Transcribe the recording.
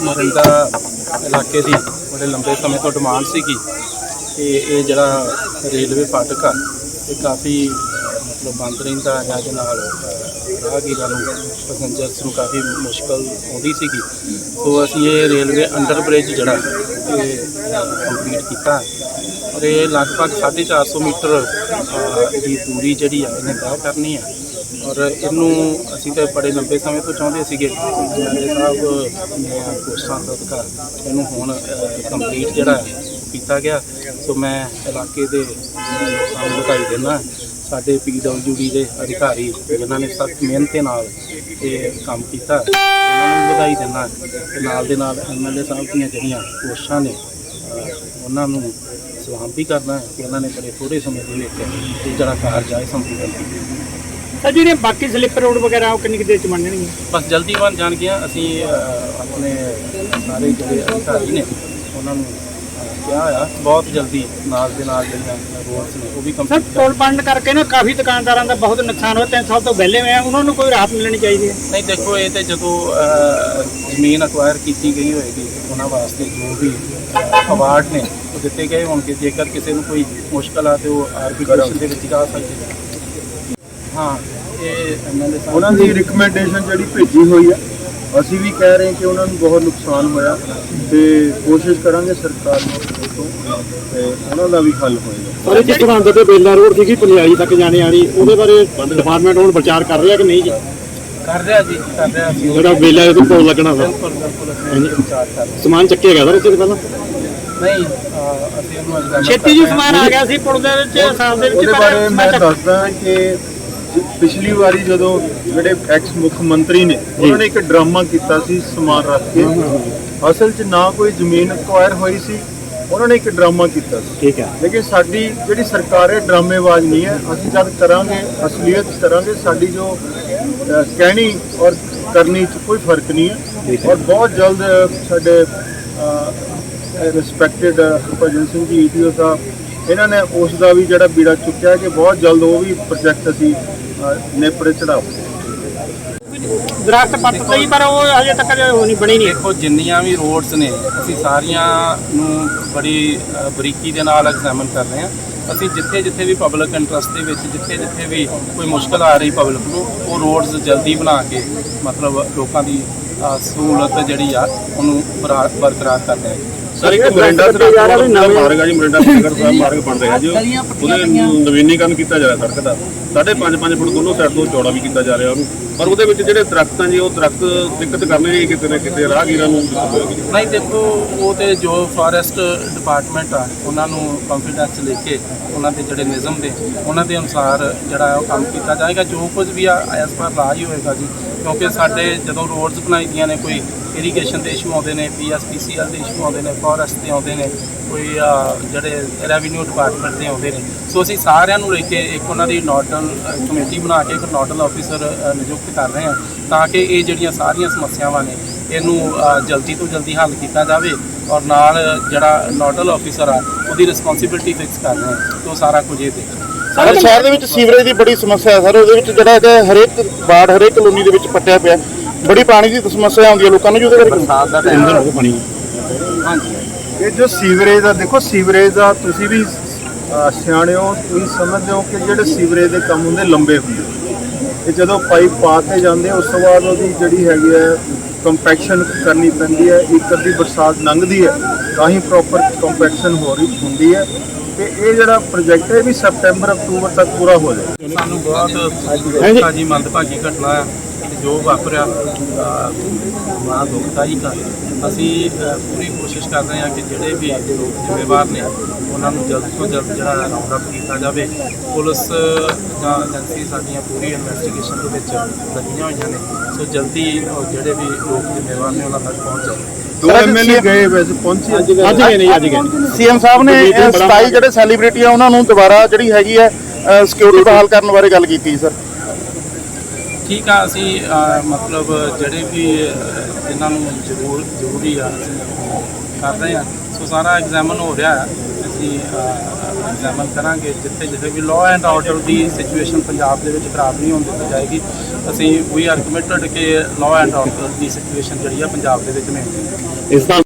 ਮਰਿੰਦਾ ਇਲਾਕੇ ਦੀ ਬੜੇ ਲੰਬੇ ਸਮੇਂ ਤੋਂ ਡਿਮਾਂਡ ਸੀਗੀ ਕਿ ਇਹ ਜਿਹੜਾ ਰੇਲਵੇ ਫਾਟਕ ਆ ਇਹ ਕਾਫੀ ਮਤਲਬ ਬੰਦ ਰਹਿੰਦਾ ਜਾਂ ਦੇ ਨਾਲ ਅਹ, ਰਾਹਗੀਰਾਂ ਨੂੰ ਪੈਸੰਜਰਸ ਨੂੰ ਕਾਫੀ ਮੁਸ਼ਕਲ ਆਉਂਦੀ ਸੀਗੀ। ਸੋ ਅਸੀਂ ਇਹ ਰੇਲਵੇ ਅੰਡਰ ਬ੍ਰਿਜ ਜਿਹੜਾ ਇਹ ਕੰਪਲੀਟ ਕੀਤਾ ਔਰ ਇਹ ਲਗਭਗ 450 ਮੀਟਰ ਦੀ ਦੂਰੀ ਜਿਹੜੀ ਆ ਇਹਨੇ ਤੈਅ ਕਰਨੀ ਆ। ਔਰ ਇਹਨੂੰ ਅਸੀਂ ਤਾਂ ਬੜੇ ਲੰਬੇ ਸਮੇਂ ਤੋਂ ਚਾਹੁੰਦੇ ਸੀਗੇ। ਐਮਐਲਏ ਸਾਹਿਬ ਦੀਆਂ ਦਾ ਸਦਕਾ ਇਹਨੂੰ ਹੁਣ ਕੰਪਲੀਟ ਜਿਹੜਾ ਕੀਤਾ ਗਿਆ। ਸੋ ਮੈਂ ਇਲਾਕੇ ਦੇ ਲੋਕਾਂ ਨੂੰ ਵਧਾਈ ਦਿੰਦਾ ਸਾਡੇ ਪੀਡਬਲਯੂਡੀ ਦੇ ਅਧਿਕਾਰੀ ਜਿਨ੍ਹਾਂ ਨੇ ਸਖਤ ਮਿਹਨਤ ਨਾਲ ਇਹ ਕੰਮ ਕੀਤਾ, ਉਹਨਾਂ ਨੂੰ ਵਧਾਈ ਦਿੰਦਾ ਤੇ ਨਾਲ ਦੇ ਨਾਲ ਐਮਐਲਏ ਸਾਹਿਬ ਦੀਆਂ ਜਿਹੜੀਆਂ ਕੋਸ਼ਿਸ਼ਾਂ ਨੇ ਉਹਨਾਂ ਨੂੰ ਸਲਾਮ ਵੀ ਕਰਨਾ ਕਿ ਉਹਨਾਂ ਨੇ ਬੜੇ ਥੋੜੇ ਸਮੇਂ ਦੇ ਵਿੱਚ ਇਹ ਜਿਹੜਾ ਕਾਰਜ ਹੈ ਸੰਪੂਰਨ ਕੀਤਾ। ਸਰ ਜਿਹੜੇ ਬਾਕੀ ਸਲਿੱਪ ਰੋਡ ਵਗੈਰਾ ਉਹ ਕਿੰਨੀ ਕੁ ਦੇਰ ਚ ਬਣ ਜਾਣਗੇ ਬਸ ਜਲਦੀ ਬਣ ਜਾਣ ਗਿਆ ਅਸੀਂ ਅਹ, ਆਪਣੇ ਸਾਰੇ ਜਿਹੜੇ ਅਧਿਕਾਰੀ ਨੇ ਉਹਨਾਂ ਨੂੰ ਅਹ, ਕਿਹਾ ਆ ਬਹੁਤ ਜਲਦੀ ਨਾਲ ਦੇ ਨਾਲ ਜਿਹੜੀਆਂ ਰੋਡਸ ਨੇ ਉਹ ਵੀ ਸਰ ਕੰਪਲੀਟ ਟੋਲ ਬੰਦ ਕਰਕੇ ਨਾ ਕਾਫੀ ਦੁਕਾਨਦਾਰਾਂ ਦਾ ਬਹੁਤ ਨੁਕਸਾਨ ਹੋਇਆ। ਤਿੰਨ ਸਾਲ ਤੋਂ ਵਿਹਲੇ ਹੋਏ ਆ ਉਹਨਾਂ ਨੂੰ ਕੋਈ ਰਾਹਤ ਮਿਲਣੀ ਚਾਹੀਦੀ ਹੈ? ਨਹੀਂ ਦੇਖੋ ਇਹ ਤੇ ਜਦੋਂ ਅਹ, ਜ਼ਮੀਨ ਅਕਵਾਇਰ ਕੀਤੀ ਗਈ ਹੋਏਗੀ ਉਹਨਾਂ ਵਾਸਤੇ ਜੋ ਵੀ ਅਵਾਰਡ ਨੇ ਉਹ ਦਿੱਤੇ ਗਏ ਹੋਣਗੇ। ਜੇਕਰ ਕਿਸੇ ਨੂੰ ਕੋਈ ਮੁਸ਼ਕਲ ਆ ਤੇ ਉਹ ਆਰਬਿਟ੍ਰੇਸ਼ਨ ਦੇ ਵਿੱਚ ਜਾ ਸਕਦੇ ਨੇ। ਹਾਂ। ਉਹਨਾਂ ਦੀ ਰਿਕਮੈਂਡੇਸ਼ਨ ਜਿਹੜੀ ਭੇਜੀ ਹੋਈ ਆ ਅਸੀਂ ਵੀ ਕਹਿ ਰਹੇ ਕਿ ਉਹਨਾਂ ਨੂੰ ਬਹੁਤ ਨੁਕਸਾਨ ਹੋਇਆ ਤੇ ਕੋਸ਼ਿਸ਼ ਕਰਾਂਗੇ ਸਰਕਾਰ ਨੂੰ ਤੋਂ ਤੇ ਉਹਨਾਂ ਦਾ ਵੀ ਹੱਲ ਹੋਏਗਾ ਪਰ ਜਿਸ ਤਰ੍ਹਾਂ ਅੰਦਰ ਤੇ ਬੇਲਾ ਰੋਡ ਸੀਗੀ ਪਲਿਆਲੀ ਤੱਕ ਜਾਣੇ ਵਾਲੀ ਉਹਦੇ ਬਾਰੇ ਡਿਪਾਰਟਮੈਂਟ ਹੁਣ ਵਿਚਾਰ ਕਰ ਰਿਹਾ ਕਿ ਨਹੀਂ ਜੀ? ਕਰ ਰਿਹਾ ਜੀ ਕਰ ਰਿਹਾ ਅਸੀਂ ਜਿਹੜਾ ਬੇਲਾ ਤੋਂ ਪੁਲ ਲੱਗਣਾ ਰਹੇ ਸਮਾਨ ਚੱਕਿਆ ਗਿਆ ਸਰ ਇੱਥੇ ਤੋਂ ਪਹਿਲਾਂ? ਨਹੀਂ ਅਸੀਂ ਉਹਨੂੰ ਛੇਤੀ ਜੀ। ਸਮਾਨ ਆ ਗਿਆ ਸੀ ਪੁਲ ਦੇ ਵਿੱਚ ਸਾਲ ਦੇ ਵਿੱਚ ਪਰ ਮੈਂ ਦੱਸਦਾ ਕਿ ਜ- ਪਿਛਲੀ ਵਾਰੀ ਜਦੋਂ ਜਿਹੜੇ ਐਕਸ ਮੁੱਖ ਮੰਤਰੀ ਨੇ ਉਹਨਾਂ ਨੇ ਇੱਕ ਡਰਾਮਾ ਕੀਤਾ ਸੀ ਸਮਾਨ ਰੱਖ ਕੇ। ਅਸਲ 'ਚ ਨਾ ਕੋਈ ਜ਼ਮੀਨ ਅਕਵਾਇਰ ਹੋਈ ਸੀ ਉਹਨਾਂ ਨੇ ਇੱਕ ਡਰਾਮਾ ਕੀਤਾ ਸੀ। ਠੀਕ ਹੈ। ਲੇਕਿਨ ਸਾਡੀ ਜਿਹੜੀ ਸਰਕਾਰ ਹੈ ਡਰਾਮੇਬਾਜ਼ ਨਹੀਂ ਹੈ। ਅਸੀਂ ਜਦ ਕਰਾਂਗੇ ਅਸਲੀਅਤ ਕਰਾਂਗੇ ਸਾਡੀ ਜੋ ਕਹਿਣੀ ਔਰ ਕਰਨੀ 'ਚ ਕੋਈ ਫ਼ਰਕ ਨਹੀਂ ਹੈ। ਔਰ ਬਹੁਤ ਜਲਦ ਸਾਡੇ ਰਿਸਪੈਕਟਡ ਹਰਭਜਨ ਸਿੰਘ ਜੀ ਈਟੀਓ ਸਾਹਿਬ ਇਹਨਾਂ ਨੇ ਉਸ ਦਾ ਵੀ ਜਿਹੜਾ ਬੀੜਾ ਚੁੱਕਿਆ ਕਿ ਬਹੁਤ ਜਲਦ ਉਹ ਵੀ ਪ੍ਰੋਜੈਕਟ ਅਸੀਂ ਨੇਪਰੇ ਚੜਾਵਾਂਗੇ ਦਰਖਤ ਪੱਟ ਲਈ ਪਰ ਉਹ ਹਜੇ ਤੱਕ ਉਹ ਨਹੀਂ ਬਣੀ ਨਹੀਂ ਦੇਖੋ ਜਿੰਨੀਆਂ ਵੀ ਰੋਡਸ ਨੇ ਅਸੀਂ ਸਾਰੀਆਂ ਨੂੰ ਬੜੀ ਬਰੀਕੀ ਦੇ ਨਾਲ ਐਗਜ਼ਾਮਨ ਕਰ ਰਹੇ ਹਾਂ। ਅਸੀਂ ਜਿੱਥੇ ਜਿੱਥੇ ਵੀ ਪਬਲਿਕ ਇੰਟਰਸਟ ਦੇ ਵਿੱਚ ਜਿੱਥੇ ਜਿੱਥੇ ਵੀ ਕੋਈ ਮੁਸ਼ਕਲ ਆ ਰਹੀ ਪਬਲਿਕ ਨੂੰ ਉਹ ਰੋਡਸ ਜਲਦੀ ਬਣਾ ਕੇ ਮਤਲਬ ਲੋਕਾਂ ਦੀ ਸਹੂਲਤ ਜਿਹੜੀ ਆ ਉਹਨੂੰ ਬਰਾ- ਬਰਕਰਾਰ ਕਰ ਰਹੇ ਹਾਂ। ਸਰ ਇੱਕ ਮਰਿੰਡਾ ਸੜਕ ਦਾ ਮਾਰਗ ਆ ਜੀ ਮਰਿੰਡਾ ਨਗਰ ਸਾਹਿਬ ਮਾਰਗ ਬਣ ਰਿਹਾ ਜੀ। ਉਹਦੇ ਨਵੀਨੀਕਰਨ ਕੀਤਾ ਜਾ ਰਿਹਾ ਸੜਕ ਦਾ। ਸਾਢੇ 5-5 ਫੁੱਟ ਦੋਨੋਂ ਸਾਈਡ ਤੋਂ ਚੌੜਾ ਵੀ ਕੀਤਾ ਜਾ ਰਿਹਾ ਉਹਨੂੰ। ਪਰ ਉਹਦੇ ਵਿੱਚ ਜਿਹੜੇ ਦਰਖਤ ਆ ਜੀ ਉਹ ਦਰਖਤ ਦਿੱਕਤ ਕਰਨੇ ਜੀ ਕਿਤੇ ਨਾ ਕਿਤੇ ਰਾਹਗੀਰਾਂ ਨੂੰ ਦਿੱਕਤ ਹੋਏਗੀ ਨਹੀਂ ਦੇਖੋ ਉਹ ਤੇ ਜੋ ਫੋਰੈਸਟ ਡਿਪਾਰਟਮੈਂਟ ਆ ਉਹਨਾਂ ਨੂੰ ਕੰਫੀਡੈਂਸ ਲੈ ਕੇ ਉਹਨਾਂ ਦੇ ਜਿਹੜੇ ਨਿਯਮ ਦੇ ਉਹਨਾਂ ਦੇ ਅਨੁਸਾਰ ਜਿਹੜਾ ਉਹ ਕੰਮ ਕੀਤਾ ਜਾਏਗਾ। ਜੋ ਕੁਝ ਵੀ ਆ ਐਸ ਪਰ ਲਾ ਹੀ ਹੋਏਗਾ ਜੀ। ਕਿਉਂਕਿ ਸਾਡੇ ਜਦੋਂ ਰੋਡਸ ਬਣਾਈ ਦੀਆਂ ਨੇ ਕੋਈ ਇਰੀਗੇਸ਼ਨ ਦੇ ਇਸ਼ੂ ਆਉਂਦੇ ਨੇ ਪੀਐਸਪੀਸੀਐਲ ਦੇ ਇਸ਼ੂ ਆਉਂਦੇ ਨੇ ਫੋਰੈਸਟ ਦੇ ਆਉਂਦੇ ਨੇ, ਕੋਈ ਜਿਹੜੇ ਰੈਵਨਿਊ ਡਿਪਾਰਟਮੈਂਟ ਦੇ ਆਉਂਦੇ ਨੇ। ਸੋ ਅਸੀਂ ਸਾਰਿਆਂ ਨੂੰ ਲੈ ਕੇ ਇੱਕ ਉਹਨਾਂ ਦੀ ਨੋਡਲ ਕਮੇਟੀ ਬਣਾ ਕੇ ਇੱਕ ਨੋਡਲ ਆਫੀਸਰ ਨਿਯੁਕਤ ਕਰ ਰਹੇ ਹਾਂ ਤਾਂ ਕਿ ਇਹ ਜਿਹੜੀਆਂ ਸਾਰੀਆਂ ਸਮੱਸਿਆਵਾਂ ਨੇ, ਇਹਨੂੰ ਜਲਦੀ ਤੋਂ ਜਲਦੀ ਹੱਲ ਕੀਤਾ ਜਾਵੇ ਔਰ ਨਾਲ ਜਿਹੜਾ ਨੋਡਲ ਆਫੀਸਰ ਆ, ਉਹਦੀ ਰਿਸਪੌਂਸਿਬਿਲਟੀ ਫਿਕਸ ਕਰ ਰਹੇ ਹਾਂ। ਤੇ ਉਹ ਸਾਰਾ ਕੁਝ ਇਹ ਦੇਖ। ਸਰ ਸ਼ਹਿਰ ਦੇ ਵਿੱਚ ਸੀਵਰੇਜ ਦੀ ਬੜੀ ਸਮੱਸਿਆ ਹੈ ਸਰ, ਉਹਦੇ ਵਿੱਚ ਜਿਹੜਾ ਕਿ ਹਰੇਕ ਵਾਰਡ, ਹਰੇਕ ਕਲੋਨੀ ਦੇ ਵਿੱਚ ਪੱਟਿਆ ਪਿਆ। ਬੜੀ ਪਾਣੀ ਦੀ ਸਮੱਸਿਆ ਆਉਂਦੀ ਹੈ ਲੋਕਾਂ ਨੂੰ ਜਿਹਦੇ ਕਰਕੇ ਬਰਸਾਤ ਦਾ ਟੈਨਸ਼ਨ ਹੋ। ਗਿਆ ਪਾਣੀ ਹਾਂਜੀ। ਇਹ ਜੋ ਸੀਵਰੇਜ ਦਾ ਦੇਖੋ ਸੀਵਰੇਜ ਦਾ ਤੁਸੀਂ ਵੀ ਅ, ਸਿਆਣੇ ਹੋ ਤੁਸੀਂ ਸਮਝਦੇ ਹੋ ਕਿ ਜਿਹੜੇ ਸੀਵਰੇਜ ਦੇ ਕੰਮ ਹੁੰਦੇ ਲੰਬੇ ਹੁੰਦੇ। ਇਹ ਜਦੋਂ ਪਾਈਪ ਪਾ ਕੇ ਜਾਂਦੇ ਆ, ਉਸ ਤੋਂ ਬਾਅਦ ਉਹਦੀ ਜਿਹੜੀ ਹੈਗੀ ਹੈ ਕੰਪੈਕਸ਼ਨ ਕਰਨੀ ਪੈਂਦੀ ਹੈ ਇੱਕ ਅੱਧੀ ਬਰਸਾਤ ਲੰਘਦੀ ਹੈ ਤਾਂ ਹੀ ਪ੍ਰੋਪਰ ਕੰਪੈਕਸ਼ਨ ਹੋ ਰਹੀ ਹੁੰਦੀ ਹੈ। ਤੇ ਇਹ ਜਿਹੜਾ ਪ੍ਰੋਜੈਕਟ ਹੈ ਇਹ ਵੀ ਸਪਟੈਂਬਰ ਅਕਤੂਬਰ ਤੱਕ ਪੂਰਾ ਹੋ ਜਾਏ ਸਾਨੂੰ ਬਹੁਤ ਦੁੱਖਾ ਜੀ ਮੰਦਭਾਗੀ ਘਟਨਾ ਆ। ਕਿ ਜੋ ਵਾਪਰਿਆ ਮਾਂ ਦੁਖਦਾਈ ਕਾ ਅਸੀਂ ਪੂਰੀ ਕੋਸ਼ਿਸ਼ ਕਰ ਰਹੇ ਹਾਂ ਕਿ ਜਿਹੜੇ ਵੀ ਲੋਕ ਜ਼ਿੰਮੇਵਾਰ ਨੇ ਉਹਨਾਂ ਨੂੰ ਜਲਦ ਤੋਂ ਜਲਦ ਜਿਹੜਾ ਰਾਉਂਡ ਅਪ ਕੀਤਾ ਜਾਵੇ। ਪੁਲਿਸ ਜਾਂ ਏਜੰਸੀ ਸਾਡੀਆਂ ਪੂਰੀ ਇਨਵੈਸਟੀਗੇਸ਼ਨ ਦੇ ਵਿੱਚ ਲੱਗੀਆਂ ਹੋਈਆਂ ਨੇ। ਸੋ ਜਲਦੀ ਜਿਹੜੇ ਵੀ ਲੋਕ ਜ਼ਿੰਮੇਵਾਰ ਨੇ ਉਹਨਾਂ ਤੱਕ ਪਹੁੰਚ ਜਾਵੇ ਦੋ ਐਮਐਲਏ ਗਏ ਵੈਸੇ ਪਹੁੰਚੇ ਅੱਜ ਗਏ। ਨਹੀਂ ਅੱਜ ਗਏ ਸੀਐਮ ਸਾਹਿਬ ਨੇ 27 ਜਿਹੜੇ ਸੈਲੀਬ੍ਰਿਟੀ ਆ ਉਹਨਾਂ ਨੂੰ ਦੁਬਾਰਾ ਜਿਹੜੀ ਹੈਗੀ ਹੈ ਸਿਕਿਉਰਿਟੀ ਬਹਾਲ ਕਰਨ ਬਾਰੇ ਗੱਲ ਕੀਤੀ ਸਰ। ਠੀਕ ਆ ਅਸੀਂ ਮਤਲਬ ਜਿਹੜੇ ਵੀ ਅ, ਜਿਨ੍ਹਾਂ ਨੂੰ ਜ਼ਰੂਰ ਜ਼ਰੂਰੀ ਆ ਅਸੀਂ ਕਰ ਰਹੇ ਹਾਂ ਸੋ ਸਾਰਾ ਐਗਜ਼ਾਮਨ ਹੋ ਰਿਹਾ ਹੈ ਅਸੀਂ ਐਗਜ਼ਾਮਨ ਕਰਾਂਗੇ। ਜਿੱਥੇ ਜਿੱਥੇ ਵੀ ਲਾਅ ਐਂਡ ਆਰਡਰ ਦੀ ਸਿਚੁਏਸ਼ਨ ਪੰਜਾਬ ਦੇ ਵਿੱਚ ਖਰਾਬ ਨਹੀਂ ਹੋਣ ਦਿੱਤੀ ਜਾਏਗੀ ਅਸੀਂ ਵੀ ਆਰ ਕਮਿਟਡ ਕਿ ਲਾਅ ਐਂਡ ਆਰਡਰ ਦੀ ਸਿਚੁਏਸ਼ਨ ਜਿਹੜੀ ਆ ਪੰਜਾਬ ਦੇ ਵਿੱਚ ਮੇਨਟੇਨ ਇਸ ਦਾ